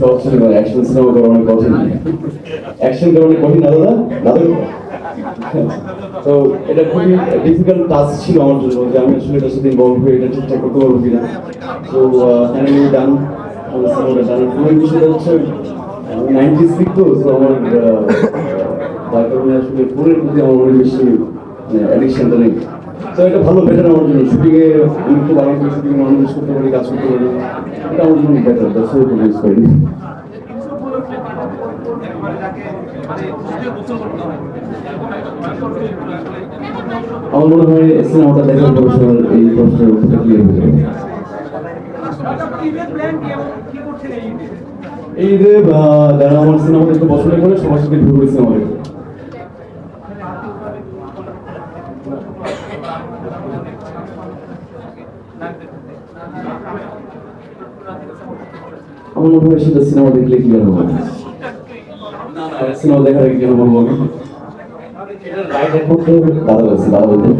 সহজ ছিল action cinema করা অনেক কঠিন অ্যাকশন করা অনেক কঠিন দাদা? দাদা? তো এটা খুবই ডিফিকাল্ট টাস্ক ছিল আমার জন্য যে আমি আসলে এটার সাথে ইনভলভ হয়ে এটা ঠিকঠাক করতে পারব কিনা। তো ফাইনালি ডান সিনেমাটা ডান পুরো বিষয়টা হচ্ছে। নাইনটিস দিক তো তো আমার তার কারণে আসলে পুরের প্রতি আমার অনেক বেশি অ্যাডিকশনটা নেই। তো এটা ভালো বেটার আমার জন্য। শুটিংয়ে আমি বাড়ি করে শুটিং মনোনিবেশ করতে পারি কাজ করতে পারি এটা আমার জন্য বেটার দ্যাটস ওয়াই করি আমার মনে হয় সিনেমাটা দেখার পর সবার এই প্রশ্নের উত্তরটা ক্লিয়ার হয়ে যাবে। এই যে যারা আমার সিনেমা দেখতে পছন্দ করে, সবার সাথে ঘুরে সিনেমা দেখে আমার মনে হয় সেটা সিনেমা দেখলে কি আর হবে? সিনেমা দেখার কি বলব দাদা বলছি দাদা বলতে